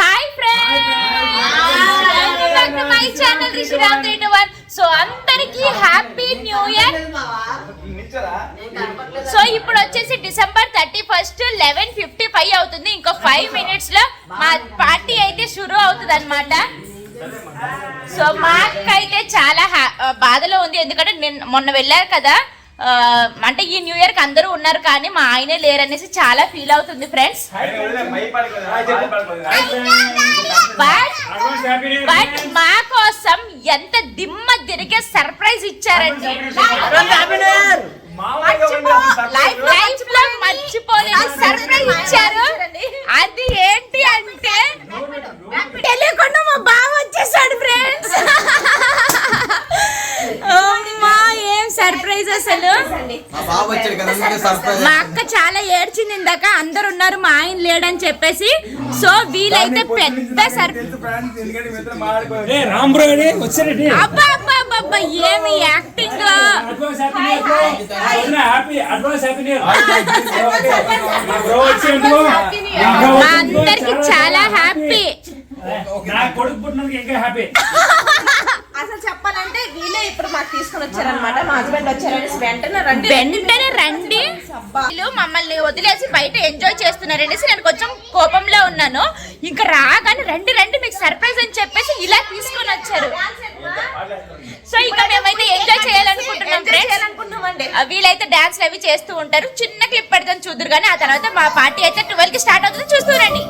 Hi friends my channel one so అందరికి happy new year so ఇప్పుడు వచ్చేసి December thirty first eleven fifty five అవుతుంది. ఇంకో five మినిట్స్లో మా పార్టీ అయితే షురూ అవుతుంది అనమాట సో మా అక్క అయితే చాలా బాధలో ఉంది. ఎందుకంటే నిన్న మొన్న వెళ్ళారు కదా. అంటే ఈ న్యూ ఇయర్కి అందరూ ఉన్నారు కానీ మా ఆయనే లేరనేసి చాలా ఫీల్ అవుతుంది ఫ్రెండ్స్ బట్ మా కోసం ఎంత దిమ్మ తిరిగే సర్ప్రైజ్ ఇచ్చారండి లైఫ్లో సర్ప్రైజ్ ఇచ్చారు అది ఏంటి అంటే తెలియకుండా మా బావ వచ్చేసాడు ఫ్రెండ్స్ అమ్మా ఏం సర్ప్రైజ్ అసలు? మా అక్క చాలా ఏడ్చింది ఇందాక అందరు ఉన్నారు మా ఆయన లేడని చెప్పేసి. సో వీలైతే పెద్ద సర్ప్రైజ్ ఏ రామ్ బ్రో ఏడి? వచ్చారేంటి? అబ్బా అబ్బా అబ్బా, అబ్బా ఏమి యాక్టింగ్. మా. అందరికి చాలా హ్యాపీ నా కొడుకు పుట్టినందుకు ఇంకా హ్యాపీ అసలు చెప్పాలంటే వీళ్ళే ఇప్పుడు మాకు తీసుకొని వచ్చారనమాట మా హస్బెండ్ వచ్చారనేసి వెంటనే రండి. వెంటనే రండి. వీళ్ళు మమ్మల్ని వదిలేసి బయట ఎంజాయ్ చేస్తున్నారనేసి నేను కొంచెం కోపంలో ఉన్నాను. ఇంకా రాగానే రండి రండి మీకు సర్ప్రైజ్ అని చెప్పేసి ఇలా తీసుకొని వచ్చారు. సో ఇంకా మేమైతే ఎంజాయ్ చేయాలనుకుంటున్నాం చేయాలనుకుంటున్నామండి. ఆ, వీళ్ళైతే డాన్స్ అవి చేస్తూ ఉంటారు. చిన్న క్లిప్ పెడతాను చూద్దరు కానీ ఆ తర్వాత మా పార్టీ అయితే ట్వెల్వ్కి స్టార్ట్ అవుతుంది. చూస్తూ రండి.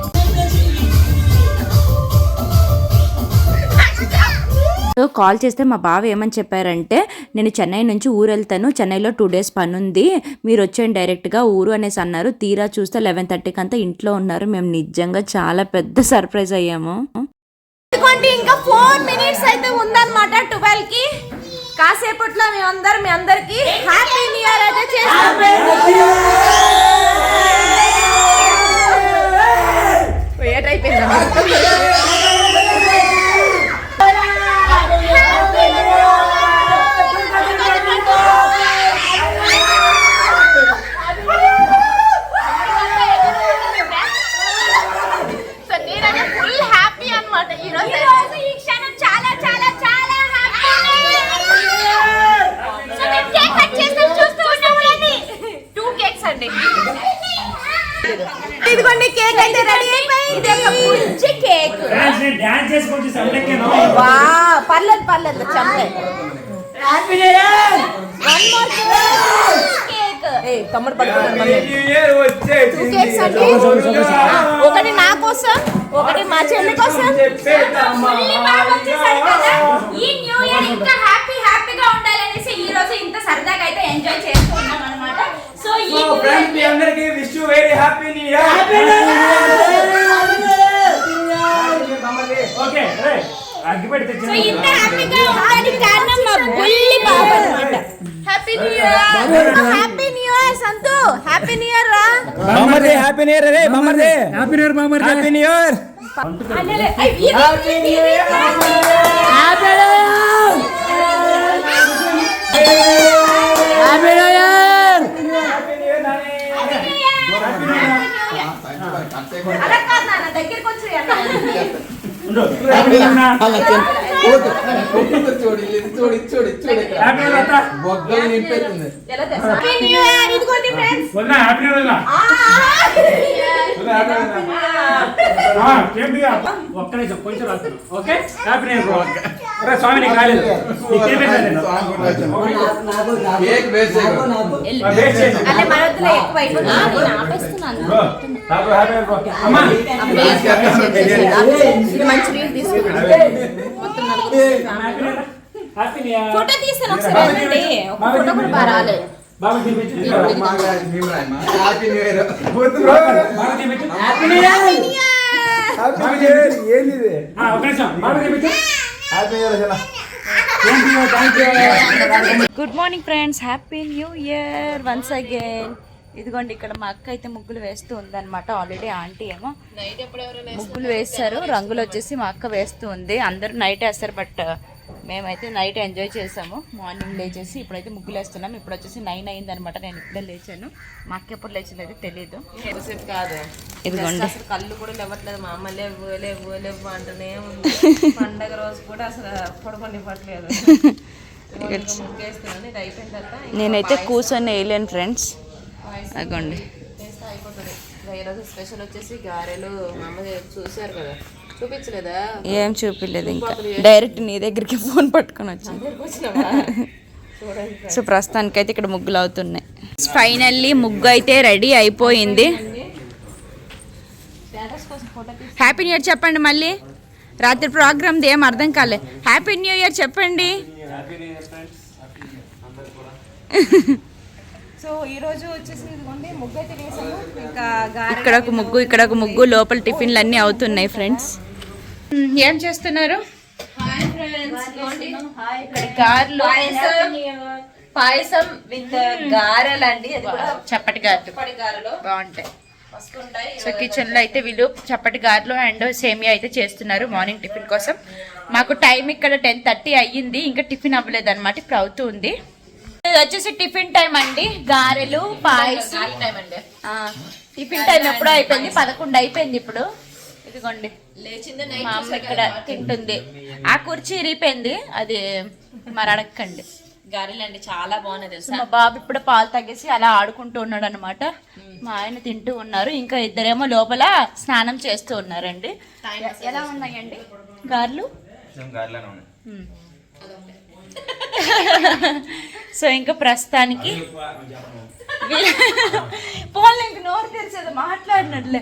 సో కాల్ చేస్తే మా బావ ఏమని చెప్పారంటే నేను చెన్నై నుంచి ఊరు వెళ్తాను చెన్నైలో టూ డేస్ పని ఉంది మీరు వచ్చేయండి డైరెక్ట్గా. ఊరు అనేసి అన్నారు. తీరా చూస్తే లెవెన్ థర్టీకి అంతా ఇంట్లో ఉన్నారు. మేము నిజంగా చాలా పెద్ద సర్ప్రైజ్ అయ్యాము. ఇంకా ఫోర్ మినిట్స్ అయితే ఉందన్నమాట ట్వెల్వ్కి కాసేపట్లో మేమందరం మీ అందరికి హ్యాపీ న్యూ ఇయర్ అయితే చేస్తాం నేనైతే ఫుల్ హ్యాపీ అన్నమాట ఈ రోజు ఈ క్షణం చాలా చాలా చాలా హ్యాపీ సో మేము కేక్ కట్ చేస్తాం చూస్తూ ఉండండి టూ కేక్స్ అండి ఇదిగోండి కేక్ అయితే రెడీ అయిపోయింది ఇది ఒక బుజ్జి కేక్. డాన్స్ నేను డాన్స్ చేసుకుంటే సంతకేను వా పర్లేదు పర్లేదు చంపే. కేక్ ఏ తమ్ముడు వచ్చే కేక్స్ అండి. ఒకటి నా కోసం ఒకటి మా చెల్లి కోసం. మళ్ళీ బాగా వచ్చేసాడు కదా. ఈ న్యూ ఇయర్ ఇంకా హ్యాపీ హ్యాపీగా ఉండాలనేసి ఈ రోజు ఇంత సరదాగా అయితే ఎంజాయ్ చేస్తూ ఉన్నాం అన్నమాట. సో ఈ ఫ్రెండ్స్ మీ అందరికి wish you very happy new year okay రే అగ్గిపెట్టి సో తెచ్చిన ఇంత హ్యాపీగా ఉండడానికి కారణం మా బుల్లి బాబు అన్నమాట happy new year happy new year Santu happy new year రా బామర్ది హ్యాపీ న్యూ ఇయర్ రే బామర్ది హ్యాపీ న్యూ ఇయర్ మామర్ హ్యాపీ న్యూ ఇయర్ అల్లలే, అయ్, ఇది- ఇది- ఇది- అలా కాదు నాన్న దగ్గరికి వచ్చి ఉండు హ్యాపీ న్యూ ఇయర్ నా. చూడు ఇది చూడు ఇది చూడు ఇది చూడు ఇక్కడ హ్యాపీ న్యూ ఇయర్ అత్త. బొగ్గలు నింపేస్తుంది ఎలా తెలుసా హ్యాపీ న్యూ ఇయర్ ఇదిగోండి ఫ్రెండ్స్ వదినా, హ్యాపీ న్యూ ఇయర్ వదినా. ఆ, కేక్ దిగా. ఒక్క నిమిషం కొంచెం రాస్తాను ఓకే హ్యాపీ న్యూ ఇయర్ స్వామి నీకు రాలేదు ఎక్కువ మంచి రీల్ తీసుకున్నాను. ఫోటో తీస్తాను ఒకసారి ఫోటో కూడా బాగా రాలేదు good morning friends happy new year once again ఇదిగోండి ఇక్కడ మా అక్క అయితే ముగ్గులు వేస్తూ ఉందన్నమాట. ఆల్రెడీ ఆంటీ ఏమో ముగ్గులు వేస్తారు రంగులు వచ్చేసి మా అక్క వేస్తూ ఉంది. అందరూ నైట్ వేస్తారు బట్ మేమైతే నైట్ ఎంజాయ్ చేసాము మార్నింగ్ లేచేసి ఇప్పుడైతే ముగ్గులు వేస్తున్నాం. ఇప్పుడు వచ్చేసి నైన్ అయింది అనమాట నేను ఇప్పుడే లేచాను. మా అక్క ఎప్పుడు లేచింది అయితే తెలియదు కాదు? ఇదిగోండి. అసలు కళ్ళు కూడా లేవట్లేదు. మా అమ్మ లేవు లేవు లేవు అంటూనే ఉంది. పండగ రోజు కూడా అసలు పడుకోనివ్వట్లేదు నేనైతే కూర్చొని వేయలేను ఫ్రెండ్స్ ఈరోజు స్పెషల్ వచ్చేసి గారెలు చూసారు కదా చూపించలేదా ఏం చూపించలేదు ఇంకా. డైరెక్ట్ నీ దగ్గరికి ఫోన్ పట్టుకొని వచ్చింది. సో ప్రస్తుతానికి అయితే ఇక్కడ ముగ్గులు అవుతున్నాయి. ఫైనల్లీ ముగ్గు అయితే రెడీ అయిపోయింది. హ్యాపీ న్యూ ఇయర్ చెప్పండి మళ్ళీ. రాత్రి ప్రోగ్రామ్ ఏం అర్థం కాలే. హ్యాపీ న్యూ ఇయర్ చెప్పండి. సో ఈ రోజు వచ్చేసి ఇదిగోండి ముగ్గు అయితే వేసాము. ఇంకా ఇక్కడ ఒక ముగ్గు ఇక్కడ ఒక ముగ్గు లోపల టిఫిన్లు అన్నీ అవుతున్నాయి ఫ్రెండ్స్. ఏం చేస్తున్నారు? గారెలు పాయసం. విత్ గారెలు అండి అది కూడా చప్పటి గారెలు. బాగుంటాయి. సో కిచెన్లో అయితే వీళ్ళు చప్పటి గారెలు అండ్ సేమియా అయితే చేస్తున్నారు మార్నింగ్ టిఫిన్ కోసం. మాకు టైం ఇక్కడ టెన్ థర్టీ అయ్యింది. ఇంకా టిఫిన్ అవ్వలేదు అనమాట ఇప్పుడు అవుతూ ఉంది. వచ్చేసి టిఫిన్ టైం అండి. గారెలు పాయసం. టైం అండి. ఆ, టిఫిన్ టైం ఎప్పుడో అయిపోయింది. పదకొండు అయిపోయింది ఇప్పుడు. ఇదిగోండి. లేచింది మా అమ్మ ఇక్కడ తింటుంది. ఆ కుర్చీ ఇరిగిపోయింది. అది మరి అడగండి గారెలు అండి చాలా బాగున్నాయి తెలుసా? మా బాబు ఇప్పుడు పాలు తగ్గేసి అలా ఆడుకుంటూ ఉన్నాడు అనమాట మా ఆయన తింటూ ఉన్నారు. ఇంకా ఇద్దరేమో లోపల స్నానం చేస్తూ ఉన్నారండి. ఎలా ఉన్నాయండి? గార్లు. సో ఇంకా ప్రస్తుతానికి పోన్లే ఇంక నోరు తెరిచేది మాట్లాడినట్లే.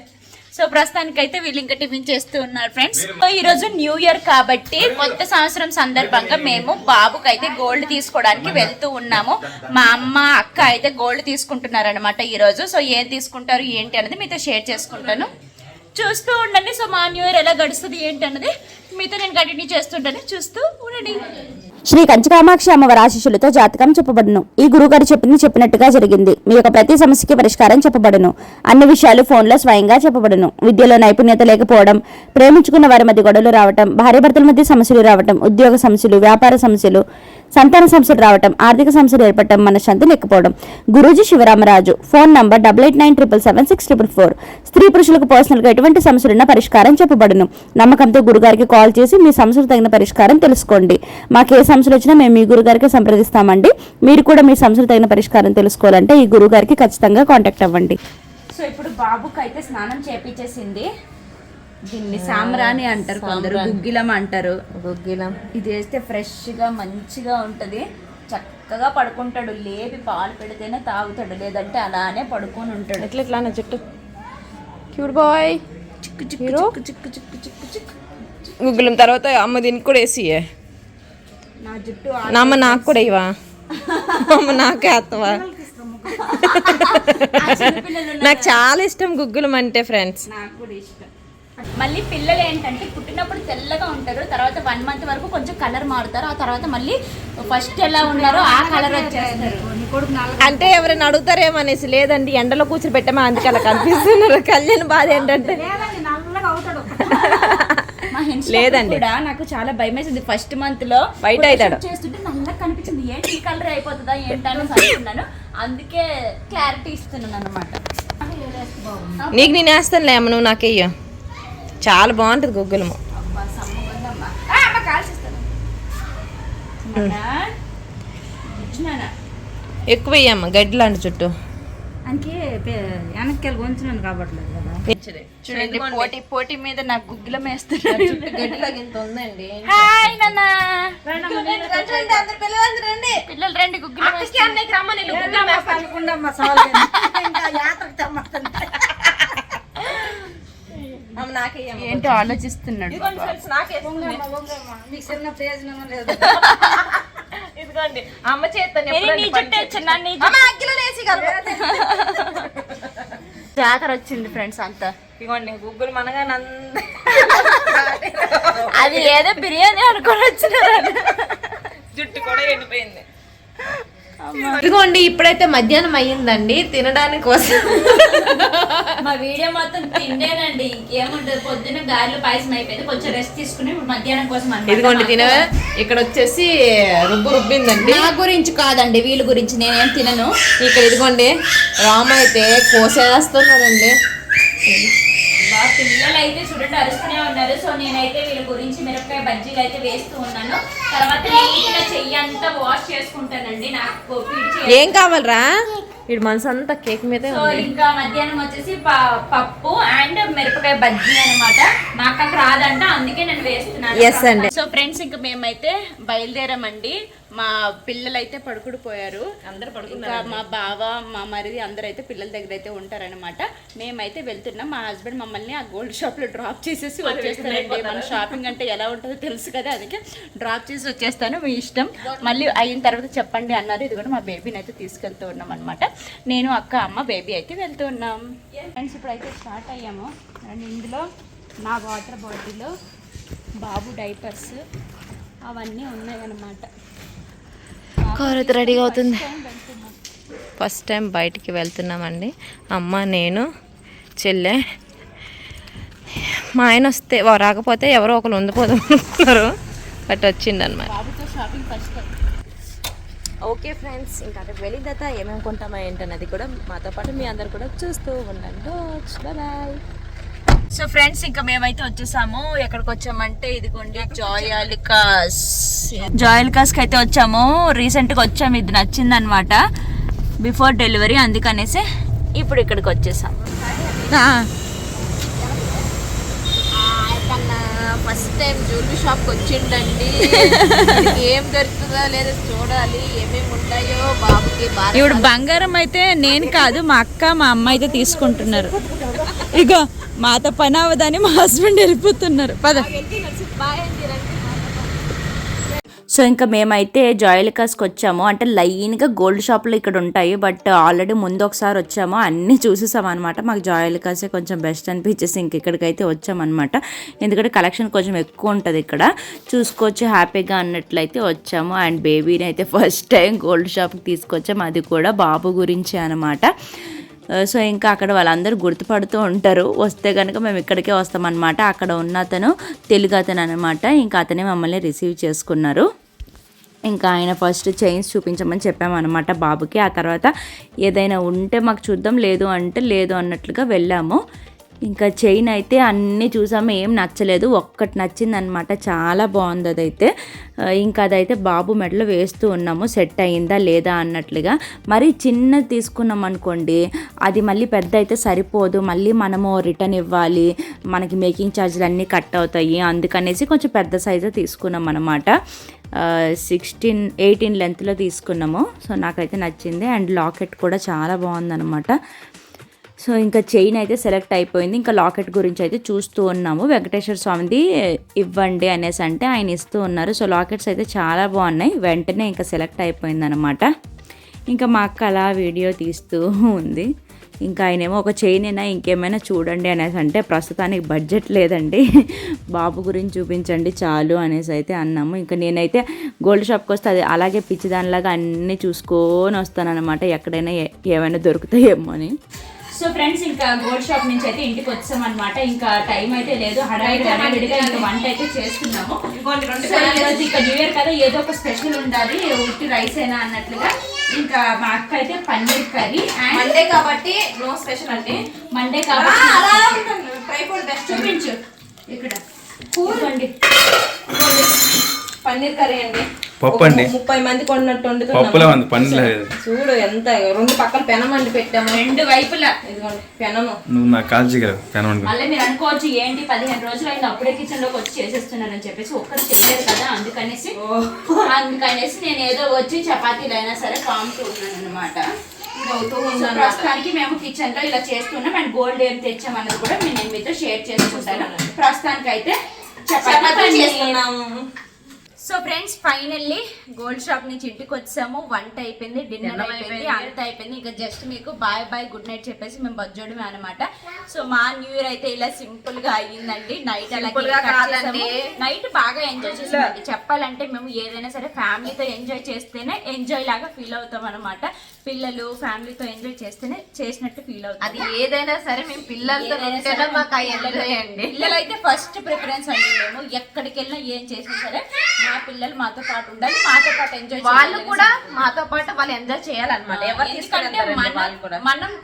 సో ప్రస్తుతానికి అయితే వీళ్ళు ఇంకా టిఫిన్ చేస్తూ ఉన్నారు ఫ్రెండ్స్. సో ఈ రోజు న్యూ ఇయర్ కాబట్టి కొత్త సంవత్సరం సందర్భంగా మేము బాబుకి అయితే గోల్డ్ తీసుకోవడానికి వెళ్తూ ఉన్నాము. మా అమ్మ అక్క అయితే గోల్డ్ తీసుకుంటున్నారు అనమాట ఈ రోజు సో ఏం తీసుకుంటారు ఏంటి అనేది మీతో షేర్ చేసుకుంటాను. చూస్తూ ఉండండి. సో మా న్యూ ఇయర్ ఎలా గడుస్తుంది ఏంటి అన్నది మీతో నేను కంటిన్యూ చేస్తుంటాను. చూస్తూ ఉండండి. శ్రీ కంచకామాక్షి అమ్మవారి ఆశీస్సులతో జాతకం చెప్పబడును. ఈ గురుగారు చెప్పింది చెప్పినట్టుగా జరిగింది. మీ యొక్క ప్రతి సమస్యకి పరిష్కారం చెప్పబడును. అన్ని విషయాలు ఫోన్లో స్వయంగా చెప్పబడును. విద్యలో నైపుణ్యత లేకపోవడం ప్రేమించుకున్న వారి మధ్య గొడవలు రావటం భార్యాభర్తల మధ్య సమస్యలు రావటం ఉద్యోగ సమస్యలు వ్యాపార సమస్యలు సంతాన సమస్యలు రావటం ఆర్థిక సమస్యలు ఏర్పడటం మనశ్శాంతి లేకపోవడం. Guruji Shivaramaraju phone number double eight nine triple seven six triple four. స్త్రీ పురుషులకు పర్సనల్గా ఎటువంటి సమస్యలున్నా పరిష్కారం చెప్పబడును. నమ్మకంతో గురుగారికి కాల్ చేసి మీ సమస్యలు తగిన పరిష్కారం తెలుసుకోండి. మాకు ఏ సమస్యలు వచ్చినా మేము మీ గురుగారికి సంప్రదిస్తామండి. మీరు కూడా మీ సమస్యలు తగిన పరిష్కారం తెలుసుకోవాలంటే ఈ గురుగారికి ఖచ్చితంగా కాంటాక్ట్ అవ్వండి. సో ఇప్పుడు బాబుకి అయితే స్నానం చేపించేసింది దీన్ని సాంబ్రాణి అంటారు కొందరు గుగ్గిలం అంటారు. గుగ్గిలం. ఇది వేస్తే ఫ్రెష్గా మంచిగా ఉంటుంది. చక్కగా పడుకుంటాడు లేపి పాలు పెడితేనే తాగుతాడు లేదంటే అలానే పడుకొని ఉంటాడు. ఎట్లా ఎట్లా నా చుట్టూ? Cute boy. చిక్కు చిక్కు చిక్కు చిక్కు చిక్కు చిక్కు గుగ్గిలం తర్వాత అమ్మ దీనికి కూడా వేసి నా జుట్టు నా అమ్మ నాకు కూడా ఇవా అమ్మ నాకే అత్తవా? నాకు చాలా ఇష్టం గుగ్గులం అంటే ఫ్రెండ్స్ నాకు కూడా ఇష్టం. మళ్ళీ పిల్లలు ఏంటంటే పుట్టినప్పుడు తెల్లగా ఉంటారు తర్వాత వన్ మంత్ వరకు కొంచెం కలర్ మారుతారు ఆ తర్వాత మళ్ళీ ఫస్ట్ ఎలా ఉన్నారో ఆ కలర్ వచ్చేస్తారు. అంటే ఎవరైనా అడుగుతారేమో అనేసి లేదండి ఎండలో కూర్చుని పెట్టమా? అందుకే అలా కనిపిస్తున్నారు. కళ్యాణ్ బాధ ఏంటంటే లేదండి. కూడా నాకు చాలా భయం వేసింది ఫస్ట్ మంత్లో White అవుతాడు. చేస్తుంటే నల్లగా కనిపించింది. ఏంటి ఈ కలర్ అయిపోతుందా ఏంటని అనుకున్నాను. అందుకే క్లారిటీ ఇస్తున్నాను అనమాట నీకు నేను వేస్తానులే అమ్మ నువ్వు నాకేయ్యో. చాలా బాగుంటుంది గుగ్గులము. ఎక్కువ వెయ్యమ్మ గడ్డి లాంటి చుట్టూ చూడండి పోటీ పోటీ. మీద నాకు గుగ్గిలం గడ్డిలాగా ఇంత ఉందండి. హాయ్ నాన్న. పిల్లలు రండి గుగ్గిలం అమ్మ నాకేయ్యమ్మ ఏంటో ఆలోచిస్తున్నాడు ఇదిగోండి అమ్మ జాతర వచ్చింది ఫ్రెండ్స్ అంతా. ఇదిగోండి గుగ్గులు మనగా నంద అది ఏదో బిర్యానీ అనుకొని వచ్చినారు జుట్టు కూడా ఎండిపోయింది. ఇదిగోండి ఇప్పుడైతే మధ్యాహ్నం అయ్యిందండి. తినడానికి కోసం. మా వీడియో మొత్తం తిండేనండి. ఇంకేముంటది? పొద్దున్న గారెలు పాయసం అయిపోయింది. కొంచెం రెస్ట్ తీసుకుని ఇప్పుడు మధ్యాహ్నం కోసం. ఇదిగోండి తిన ఇక్కడ వచ్చేసి రుబ్బు రుబ్బిందండి. నా గురించి కాదండి వీళ్ళ గురించి నేనేం తినను. ఇక్కడ ఇదిగోండి రామ అయితే కోసేస్తున్నాడండి. మా పిల్లలు అయితే చూడండి అరుస్తూనే ఉన్నారు. సో నేనైతే వీళ్ళ గురించి మిరపకాయ బజ్జీలు అయితే వేస్తూ ఉన్నాను. తర్వాత నీట్గా చెయ్యి అంతా వాష్ చేసుకుంటానండి. నాకు ఏం కావాలరా? వీడు మనసు అంతా కేక్ మీదే సో ఇంకా మధ్యాహ్నం వచ్చేసి పప్పు అండ్ మిరపకాయ బజ్జీ అన్నమాట. మా అక్కకు రాదంట అందుకే నేను వేస్తున్నాను. అండి. సో ఫ్రెండ్స్ ఇంకా మేమైతే బయలుదేరామండి. మా పిల్లలు అయితే పడుకుడు పోయారు అందరు ఇంకా మా బావ మా మరిది అందరూ అయితే పిల్లల దగ్గర అయితే ఉంటారనమాట మేమైతే వెళ్తున్నాం. మా హస్బెండ్ మమ్మల్ని ఆ గోల్డ్ షాప్లో డ్రాప్ చేసేసి వచ్చేస్తారండి మన షాపింగ్ అంటే ఎలా ఉంటుందో తెలుసు కదా అందుకే డ్రాప్ చేసి వచ్చేస్తాను. మీ ఇష్టం. మళ్ళీ అయిన తర్వాత చెప్పండి అన్నారు. ఇది కూడా మా బేబీని అయితే తీసుకెళ్తూ ఉన్నాం అనమాట నేను అక్క అమ్మ బేబీ అయితే వెళ్తూ ఉన్నాం. ఫ్రెండ్స్ ఇప్పుడైతే స్టార్ట్ అయ్యాము. అండ్ ఇందులో నా వాటర్ బాటిల్ బాబు డైపర్స్ అవన్నీ ఉన్నాయన్నమాట. కార్ అయితే రెడీగా అవుతుంది. ఫస్ట్ టైం బయటికి వెళ్తున్నామండి. అమ్మ నేను చెల్లె. మా ఆయన వస్తే రాకపోతే ఎవరో ఒకరు ఉండిపోదాం అనుకున్నారు. బట్ వచ్చిండు అనమాట బాబుతో షాపింగ్ ఫస్ట్ ఓకే ఫ్రెండ్స్ ఇంకా అక్కడికి వెళ్ళిన తర్వాత ఏమేమి కొంటామా ఏంటన్నది కూడా మాతో పాటు మీ అందరు కూడా చూస్తూ ఉండండి. బాయ్ సో ఫ్రెండ్స్ ఇంకా మేమైతే వచ్చేసాము. ఎక్కడికి వచ్చామంటే ఇదిగోండి జాయాలికాస్. జాయాలికాస్కి అయితే వచ్చాము. రీసెంట్గా వచ్చాము. ఇది నచ్చింది అనమాట బిఫోర్ డెలివరీ అందుకనేసి ఇప్పుడు ఇక్కడికి వచ్చేసాం ఫస్ట్ టైం జ్యువెలరీ షాప్కి వచ్చిండండి ఏం దొరుకుతుందో లేదో చూడాలి. ఏమేమి ఉంటాయో బాబుకి ఇప్పుడు బంగారం అయితే నేను కాదు మా అక్క మా అమ్మ అయితే తీసుకుంటున్నారు. ఇగో. మాతో పని అవ్వదని మా హస్బెండ్ వెళ్ళిపోతున్నారు. పద. సో ఇంకా మేమైతే జాయలికాస్కి వచ్చాము. అంటే లైన్గా గోల్డ్ షాప్లు ఇక్కడ ఉంటాయి. బట్ ఆల్రెడీ ముందు ఒకసారి వచ్చాము. అన్నీ చూసేసాం అనమాట మాకు జాయలికాసే కొంచెం బెస్ట్ అనిపించేసి ఇంక ఇక్కడికైతే వచ్చామన్నమాట. ఎందుకంటే కలెక్షన్ కొంచెం ఎక్కువ ఉంటుంది ఇక్కడ. చూసుకోవచ్చు హ్యాపీగా అన్నట్లయితే వచ్చాము. అండ్ బేబీని అయితే ఫస్ట్ టైం గోల్డ్ షాప్కి తీసుకొచ్చాము అది కూడా బాబు గురించి అనమాట సో ఇంకా అక్కడ వాళ్ళందరూ గుర్తుపడుతూ ఉంటారు. వస్తే కనుక మేము ఇక్కడికే వస్తామన్నమాట. అక్కడ ఉన్న అతను తెలుగు అతను అనమాట ఇంకా అతనే మమ్మల్ని రిసీవ్ చేసుకున్నారు. ఇంకా ఆయన ఫస్ట్ చైన్స్ చూపించమని చెప్పామన్నమాట బాబుకి. ఆ తర్వాత ఏదైనా ఉంటే మాకు చూద్దాం లేదు అంటే లేదు అన్నట్లుగా వెళ్ళాము. ఇంకా చైన్ అయితే అన్నీ చూసాము ఏం నచ్చలేదు. ఒక్కటి నచ్చింది అనమాట చాలా బాగుంది అదైతే. ఇంకా అదైతే బాబు మెడలో వేస్తూ ఉన్నాము. సెట్ అయిందా లేదా అన్నట్లుగా. మరి చిన్నది తీసుకున్నాం అనుకోండి అది మళ్ళీ పెద్ద అయితే సరిపోదు. మళ్ళీ మనము రిటర్న్ ఇవ్వాలి. మనకి మేకింగ్ ఛార్జీలు అన్నీ కట్ అవుతాయి. అందుకనేసి కొంచెం పెద్ద సైజు తీసుకున్నాం అనమాట సిక్స్టీన్ ఎయిటీన్ లెంత్లో తీసుకున్నాము. సో నాకైతే నచ్చింది. అండ్ లాకెట్ కూడా చాలా బాగుందనమాట సో ఇంకా చైన్ అయితే సెలెక్ట్ అయిపోయింది. ఇంకా లాకెట్ గురించి అయితే చూస్తూ ఉన్నాము. వెంకటేశ్వర స్వామిది ఇవ్వండి అనేసి అంటే ఆయన ఇస్తూ ఉన్నారు. సో లాకెట్స్ అయితే చాలా బాగున్నాయి. వెంటనే ఇంకా సెలెక్ట్ అయిపోయింది అనమాట ఇంకా మా అక్క అలా వీడియో తీస్తూ ఉంది. ఇంకా ఆయనేమో ఒక చైన్ అయినా ఇంకేమైనా చూడండి అనేసి అంటే ప్రస్తుతానికి బడ్జెట్ లేదండి. బాబు గురించి చూపించండి చాలు అనేసి అయితే అన్నాము. ఇంకా నేనైతే గోల్డ్ షాప్కి వస్తే అది అలాగే పిచ్చిదానిలాగా అన్నీ చూసుకొని వస్తానన్నమాట. ఎక్కడైనా ఏమైనా దొరుకుతాయేమో అని. సో ఫ్రెండ్స్ ఇంకా గోల్డ్ షాప్ నుంచి అయితే ఇంటికి వచ్చాం అనమాట ఇంకా టైం అయితే లేదు. హడావిడి హడావిడిగా ఇంకా వంట అయితే చేస్తున్నాము. సో ఈరోజు ఇంకా న్యూ ఇయర్ కదా ఏదో ఒక స్పెషల్ ఉండాలి. ఉట్టి రైస్ అయినా అన్నట్లుగా. ఇంకా మా అక్క అయితే పన్నీర్ కర్రీ అండ్ మండే కాబట్టి నో స్పెషల్ అండి. మండే కాబట్టి చూపించు. ఇక్కడ. ఇదిగోండి. పన్నీర్ కర్రీ అండి. పప్పు అండి. ముప్పై మంది కొన్నట్టు పప్పులో ఉంది పన్నీర్ లేదు. చూడు ఎంత రెండు పక్కల పెనం అండి పెట్టాము. రెండు వైపులా. ఇదిగోండి పెనము. నువ్వు నాకు కాల్ చేయగలవు పెనవండి మళ్ళీ మీరు అనుకోవచ్చు ఏంటి పదిహేను రోజులు అయింది అప్పుడే కిచెన్లోకి వచ్చి చేసేస్తున్నానని చెప్పేసి ఒక్కరు చేయలేదు కదా అందుకనేసి. అందుకనేసి నేను ఏదో వచ్చి చపాతీలు అయినా సరే పాముతూ ఉన్నాను. అనమాట ప్రస్తుతానికి మేము కిచెన్లో ఇలా చేస్తున్నాం. అండ్ గోల్డ్ ఏం తెచ్చామన్నది కూడా మీ- నేను మీతో షేర్ చేసుకుంటాను. ప్రస్తుతానికి అయితే చపాతీ. చేస్తున్నాము. So friends finally gold shop నుంచి ఇంటికి వచ్చాము. వంట అయిపోయింది డిన్నర్ అయిపోయింది అంత అయిపోయింది. ఇంకా జస్ట్ మీకు బాయ్ బాయ్ గుడ్ నైట్ చెప్పేసి మేము బజ్జోడమే అనమాట సో మా న్యూ ఇయర్ అయితే ఇలా సింపుల్గా అయ్యిందండి. నైట్ అలా. నైట్ బాగా ఎంజాయ్ చేసామండి చెప్పాలంటే మేము ఏదైనా సరే ఫ్యామిలీతో ఎంజాయ్ చేస్తేనే ఎంజాయ్ లాగా ఫీల్ అవుతాం అనమాట పిల్లలు ఫ్యామిలీతో ఎంజాయ్ చేస్తేనే చేసినట్టు ఫీల్ అవుతాం. అది ఏదైనా సరే మేము పిల్లలతో మాకు ఎంజాయ్ అండి. పిల్లలైతే ఫస్ట్ ప్రిఫరెన్స్ అండి మేము. ఎక్కడికి వెళ్ళినా ఏం చేసినా సరే మా పిల్లలు మాతో పాటు ఉండాలి మాతో పాటు ఎంజాయ్ వాళ్ళు కూడా మాతో పాటు వాళ్ళు ఎంజాయ్ చేయాలన్నమాట. ఎవరు మన-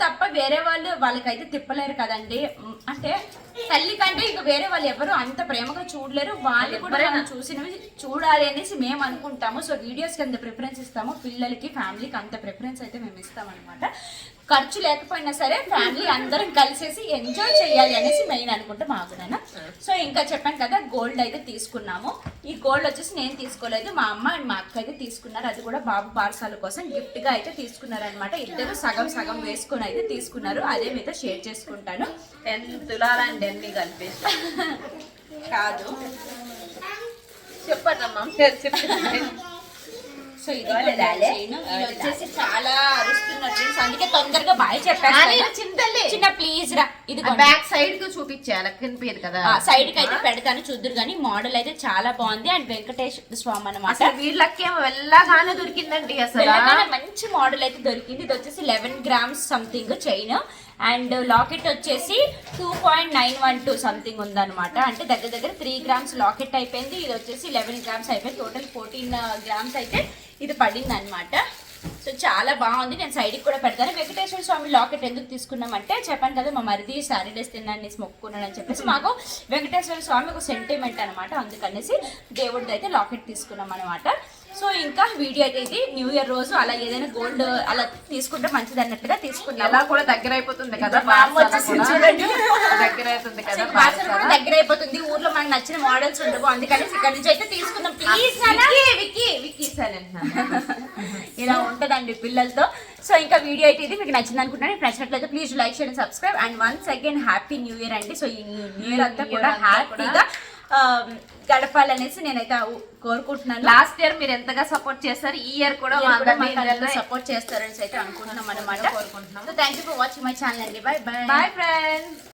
తప్ప వేరే వాళ్ళు వాళ్ళకైతే తిప్పలేరు కదండి. అంటే తల్లి కంటే ఇక వేరే వాళ్ళు ఎవరు అంత ప్రేమగా చూడలేరు. వాళ్ళు కూడా మనం చూసినవి చూడాలి అనేసి మేము అనుకుంటాము. సో వీడియోస్కి అంత ప్రిఫరెన్స్ ఇస్తాము. పిల్లలకి ఫ్యామిలీకి అంత ప్రిఫరెన్స్ అయితే మేము ఇస్తాం అనమాట ఖర్చు లేకపోయినా సరే ఫ్యామిలీ అందరం కలిసేసి ఎంజాయ్ చేయాలి అనేసి మెయిన్ అనుకుంటాం మాకునైనా సో ఇంకా చెప్పాను కదా గోల్డ్ అయితే తీసుకున్నాము. ఈ గోల్డ్ వచ్చేసి నేను తీసుకోలేదు మా అమ్మ అండ్ మా అక్క అయితే తీసుకున్నారు. అది కూడా బాబు పార్సాల కోసం గిఫ్ట్గా అయితే తీసుకున్నారు అనమాట ఇద్దరు సగం సగం వేసుకొని అయితే తీసుకున్నారు. అదే మీతో షేర్ చేసుకుంటాను. టెన్ తులాలండి అన్ని కలిపేసి కాదు. చెప్పండి అమ్మా చెప్పండి సో ఇది వచ్చేసి చాలా అరుస్తున్నారు ఫ్రెండ్స్. అందుకే తొందరగా బాయ్ చెప్పాను చింతలే చిన్న ప్లీజ్ రా. ఇది బ్యాక్ సైడ్కు చూపించాలి. కనిపించదు కదా. సైడ్కి అయితే పెడతాను. చూద్దరు కానీ మోడల్ అయితే చాలా బాగుంది. అండ్ వెంకటేశ్వర స్వామి అనమాట అసలు వీళ్ళకేమో వెళ్ళగానే దొరికిందండి అసలు మంచి మోడల్ అయితే దొరికింది. ఇది వచ్చేసి eleven grams something chain. And locket వచ్చేసి two point nine one two something ఉందన్నమాట. అంటే దగ్గర దగ్గర త్రీ గ్రామ్స్ లాకెట్ అయిపోయింది. ఇది వచ్చేసి లెవెన్ గ్రామ్స్ అయిపోయింది. టోటల్ ఫోర్టీన్ uh, గ్రామ్స్ అయితే ఇది పడింది అనమాట సో చాలా బాగుంది. నేను సైడ్కి కూడా పెడతాను. వెంకటేశ్వర స్వామి లాకెట్ ఎందుకు తీసుకున్నామంటే చెప్పాను కదా మా మరిది సాటర్డేస్ తిన్నాను మొక్కుకున్నాను అని చెప్పేసి మాకు వెంకటేశ్వర స్వామి ఒక సెంటిమెంట్ అనమాట అందుకనేసి దేవుడిది అయితే లాకెట్ తీసుకున్నాం అనమాట సో ఇంకా వీడియో అయితే న్యూ ఇయర్ రోజు అలా ఏదైనా గోల్డ్ అలా తీసుకుంటే మంచిది అన్నట్టుగా తీసుకున్నాము. ఎలా కూడా దగ్గర అయిపోతుంది కదా. దగ్గర అవుతుంది కదా పార్సల్ కూడా దగ్గర అయిపోతుంది. ఊర్లో మనకు నచ్చిన మోడల్స్ ఉండవు. అందుకని ఇక్కడ నుంచి అయితే తీసుకుందాం. ప్లీజ్ విక్కీ విక్కీ ఇలా ఉంటదండి పిల్లలతో. సో ఇంకా వీడియో అయితే ఇది మీకు నచ్చింది అనుకుంటున్నాను. మీకు నచ్చినట్లయితే please like share subscribe and once again happy new year అండి. సో ఈ న్యూ ఇయర్ అంతా కూడా హ్యాపీగా గడపాలనేసి నేనైతే కోరుకుంటున్నాను. లాస్ట్ ఇయర్ మీరు ఎంతగా సపోర్ట్ చేస్తారు ఈ ఇయర్ కూడా సపోర్ట్ చేస్తారని అయితే అనుకుంటున్నాం అనమాట కోరుకుంటున్నాం thank you for watching my channel అండి. Bye bye bye friends